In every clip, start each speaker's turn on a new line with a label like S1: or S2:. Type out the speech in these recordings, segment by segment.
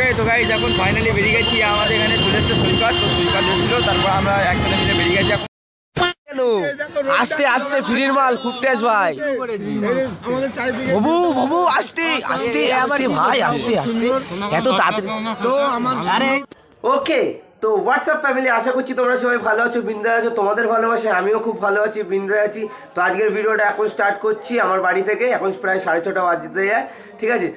S1: ওকে তো গাইজ এখন ফাইনালি বেরিয়ে গেছি। আমাদের এখানে চলে এসছে সৈকত। তো সৈকত এসেছিল তারপর আমরা একসাথে মিলে বেরিয়ে গেছি। এখন
S2: আস্তে আস্তে ফ্রির মাল খুব ভাই। বাবু বাবু আস্তে আস্তে আস্তে ভাই আস্তে আস্তে। এত তাড়াতাড়ি তো আমার আরে ওকে তো হোয়াটসঅ্যাপ ফ্যামিলি আশা করছি তোমরা সবাই ভালো আছো বিন্দাস আছো তোমাদের ভালোবাসে আমিও খুব ভালো আছি বিন্দাস আছি। তো আজকের ভিডিওটা এখন স্টার্ট করছি আমার বাড়ি থেকে এখন প্রায় সাড়ে ছটা বাজতে যায় ঠিক আছে?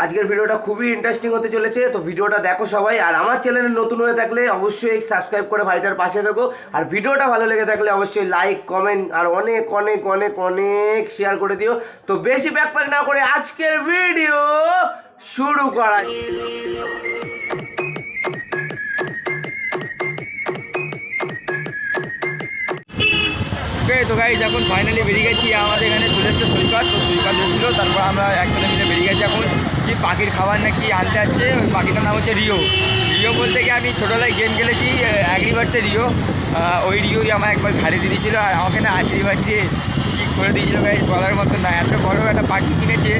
S2: আজকের ভিডিওটা খুবই ইন্টারেস্টিং হতে চলেছে। তো ভিডিওটা দেখো সবাই, আর আমার চ্যানেলে নতুন হয়ে থাকলে অবশ্যই সাবস্ক্রাইব করে ভাইটার পাশে থাকো। আর ভিডিওটা ভালো লেগে থাকলে অবশ্যই লাইক কমেন্ট আর অনেক অনেক অনেক অনেক শেয়ার করে দিও। তো বেশি ব্যাকপ্যাক না করে আজকের ভিডিও শুরু করা
S1: তো গাইজ এখন ফাইনালি বেরিয়ে গেছি। আমাদের এখানে চলে এসছে সৈকত। তো সৈকত এসেছিল, তারপর আমরা একসাথে মিলে বেরিয়ে গেছি এখন। কি পাখির খাবার না কি আনতে আসছে। ওই পাখিটার নাম হচ্ছে রিও। রিও বলতে গিয়ে আমি ছোটোবেলায় গেম খেলেছি অ্যাগ্রিবার্সে রিও। ওই রিওই আমার একবার ঘাড়ে দিয়েছিলো। আর আমাকে না আশীর্বাদ কি করে দিয়েছিল গাইজ বলার মতো না এত বড় একটা পাখি কিনেছে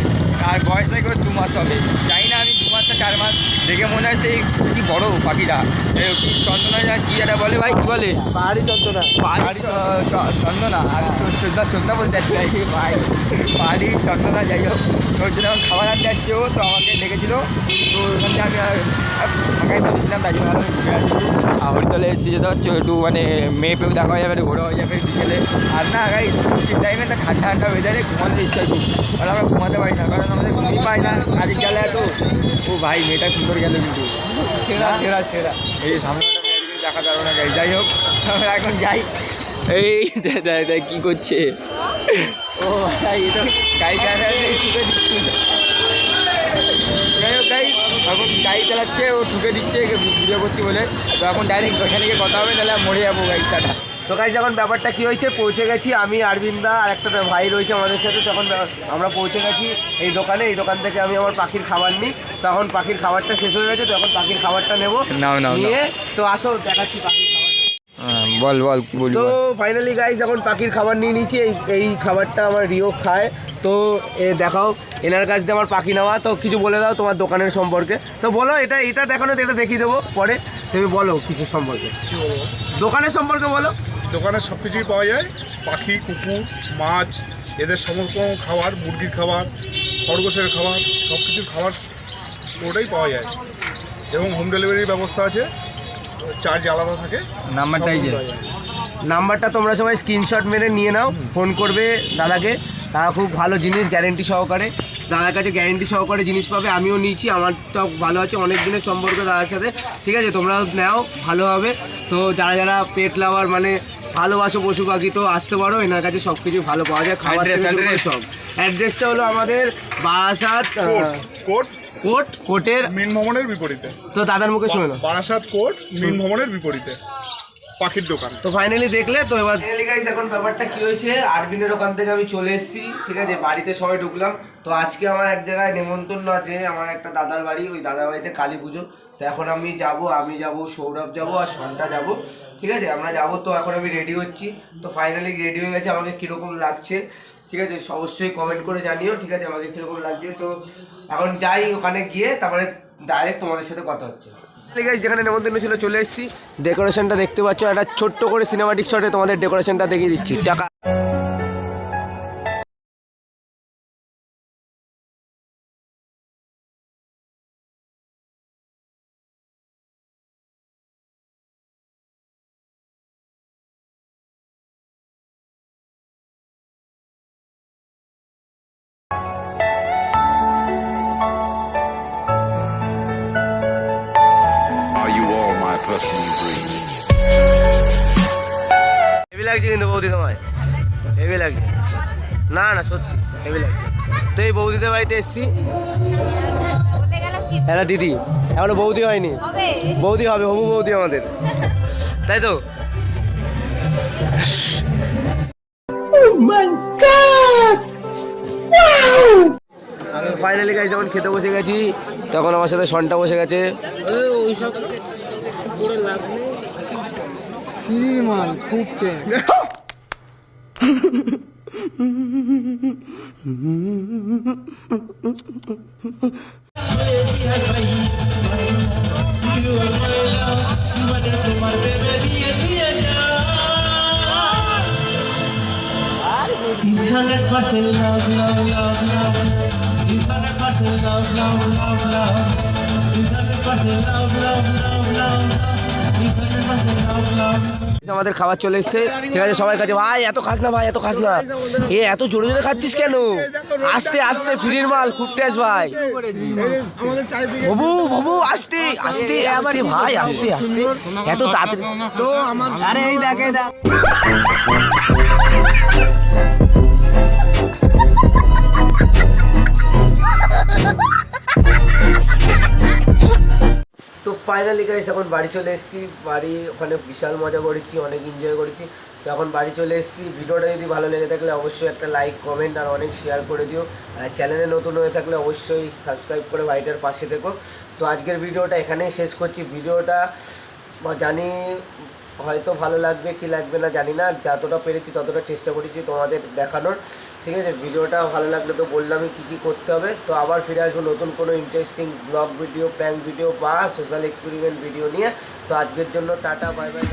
S1: আর বয়স ওর দু মাস হবে। জানি না আমি দু মাস না চার মাস দেখে মনে হয় সেই কি বড় পাখিটা। কি চন্দনা যা কি একটা বলে ভাই কি বলে?
S2: পাহাড়ি চন্দনা।
S1: পাহাড়ি চন্দনা। আর চোদ্দা চোদ্দা বলতে যাচ্ছি ভাই ভাই। পাহাড়ি চন্দনা যাই হোক। তো আমার খাবার আনতে যাচ্ছে ও তো আমাকে ডেকেছিল। তো ওখান থেকে আমি আর তাই জন্য হরিতলে এসেছি যেটা হচ্ছে একটু মানে মেয়ে পেয়েও দেখা হয়ে যাবে একটু ঘোরা হয়ে যাবে বিকেলে। আর না গাই ঠিক টাইমে একটা ঠান্ডা ঠান্ডা ওয়েদারে ঘুমাতে ইচ্ছা খুব আর আমরা ঘুমাতে পারি না কারণ আমাদের ঘুমিয়ে পাই না। গাড়ি গেলে এত ও ভাই মেয়েটা সুন্দর গেল কিন্তু। সেরা সেরা সেরা। এই সামনে দেখা যাবে না যাই হোক আমরা এখন যাই। এই দে- দে- দে, কি করছে? ও ভাই এটা গাড়ি যাই হোক গাই এখন গাড়ি চালাচ্ছে ও ঠুকে দিচ্ছে ভিডিও করছি বলে। তো এখন ডাইরেক্ট ওখানে গিয়ে কথা হবে তাহলে মরে যাব গাড়িটা
S2: তো গাইজ এখন ব্যাপারটা কি হয়েছে? পৌঁছে গেছি আমি আরবিন্দা আর একটা ভাই রয়েছে আমাদের সাথে। তখন আমরা পৌঁছে গেছি এই দোকানে। এই দোকান থেকে আমি আমার পাখির খাবার নিই। তখন পাখির খাবারটা শেষ হয়ে গেছে। তখন পাখির খাবারটা নেব। নিয়ে তো আসো দেখাচ্ছি পাখির খাবার
S1: হ্যাঁ, বল বল
S2: তো ফাইনালি গাইজ এখন পাখির খাবার নিয়ে নিচ্ছি এই এই খাবারটা আমার রিও খায়। তো এ দেখাও। এনার কাছ দিয়ে আমার পাখি নেওয়া। তো কিছু বলে দাও তোমার দোকানের সম্পর্কে। তো বলো এটা এটা দেখানো তো এটা দেখিয়ে দেবো। পরে তুমি বলো কিছু সম্পর্কে। দোকানের সম্পর্কে বলো।
S3: দোকানে সব কিছুই পাওয়া যায়। পাখি কুকুর মাছ এদের সমস্ত খাবার মুরগির খাবার খরগোশের খাবার সব কিছুর খাবার পুরোটাই পাওয়া যায়। এবং হোম ডেলিভারির ব্যবস্থা আছে। চার্জ আলাদা থাকে।
S1: নাম্বারটাই যে।
S2: নাম্বারটা তোমরা সবাই স্ক্রিনশট মেরে নিয়ে নাও। ফোন করবে দাদাকে। তারা খুব ভালো জিনিস গ্যারেন্টি সহকারে। দাদার কাছে গ্যারেন্টি সহকারে জিনিস পাবে। আমিও নিয়েছি আমার তো ভালো আছে। অনেক দিনের সম্পর্ক দাদার সাথে। ঠিক আছে তোমরা নাও। ভালো হবে। তো যারা যারা পেট লাভার মানে ভালোবাসো পশু পাখি তো আসতে পারো এনার কাছে সব কিছু ভালো পাওয়া যায় খাবার। সব। অ্যাড্রেসটা হলো আমাদের বারাসাত
S3: কোর্ট কোর্ট
S2: কোট? কোটের
S3: মিন ভবনের বিপরীতে।
S2: তো দাদার মুখে শুনে নাও।
S3: বারাসাত কোর্ট মিন ভবনের বিপরীতে। পাখির দোকান।
S2: তো ফাইনালি দেখলে তো এবার গাইস এখন ব্যাপারটা কি হয়েছে? আরবিনের ওখান থেকে আমি চলে এসেছি ঠিক আছে? বাড়িতে সবাই ঢুকলাম। তো আজকে আমার এক জায়গায় নেমন্তন্ন আছে আমার একটা দাদার বাড়ি ওই দাদার বাড়িতে কালী পুজো। তো এখন আমি যাব আমি যাব, সৌরভ যাব আর সন্টা যাব। ঠিক আছে? আমরা যাব তো, এখন আমি রেডি হচ্ছি। তো ফাইনালি রেডি হয়ে গেছে, আমাকে কীরকম লাগছে? ঠিক আছে? অবশ্যই কমেন্ট করে জানিও, ঠিক আছে? আমাকে কীরকম লাগছে? তো এখন যাই ওখানে গিয়ে, তারপরে ডাইরেক্ট তোমাদের সাথে কথা হচ্ছে। যেখানে নেমন্তন্ন ছিল, চলে এসেছি। ডেকোরেশনটা দেখতে পাচ্ছ, একটা ছোট্ট করে সিনেমাটিক শটে তোমাদের ডেকোরেশনটা দেখিয়ে দিচ্ছি। টাকা লাগছে কিন্তু বৌদি তোমায়। হেভি লাগছে। না না সত্যি হেভি লাগছে। তো এই বৌদিদের বাড়িতে এসেছি। একটা দিদি এখনও বৌদি হয়নি? বৌদি হবে হবু বৌদি আমাদের। তাই তো? আমি ফাইনালি গাইছি যখন খেতে বসে গেছি তখন আমার সাথে সনটা বসে গেছে।
S4: hundred percent Niemand guckt den. ট্যাক He's hundred percent love, love, love, love. He's hundred percent love, love, love, love. He's hundred percent love, love, love, love.
S2: আমাদের খাবার চলে এসছে। ঠিক আছে সবাই কাছে, ভাই, এত খাস না, ভাই, এত খাস না। এ, এত জোরে জোরে খাচ্ছিস কেন? আস্তে আস্তে, ফিরির মাল আস ভাই। বাবু বাবু আস্তে আস্তে আস্তে, ভাই, আস্তে আস্তে। এত তাড়াতাড়ি
S3: তো আমার
S2: আরে, এই এই দেখ। ফাইনালি গাইস এখন বাড়ি চলে এসেছি। বাড়ি ওখানে বিশাল মজা করেছি, অনেক এনজয় করেছি। তো এখন বাড়ি চলে এসেছি। ভিডিওটা যদি ভালো লেগে থাকলে অবশ্যই একটা লাইক কমেন্ট আর অনেক শেয়ার করে দিও। আর চ্যানেলে নতুন হয়ে থাকলে অবশ্যই সাবস্ক্রাইব করে ভাইটার পাশে দেখো তো আজকের ভিডিওটা এখানেই শেষ করছি। ভিডিওটা জানি হয়তো ভালো লাগবে কি লাগবে না জানি না। যতটা পেরেছি ততটা চেষ্টা করেছি তোমাদের দেখানোর। ঠিক আছে, ভিডিওটা ভালো লাগলে তো বললামই কী কী করতে হবে। তো আবার ফিরে আসব নতুন কোনো interesting vlog video prank video বা সোশ্যাল এক্সপেরিমেন্ট ভিডিও নিয়ে। তো আজকের জন্য টাটা বাই বাই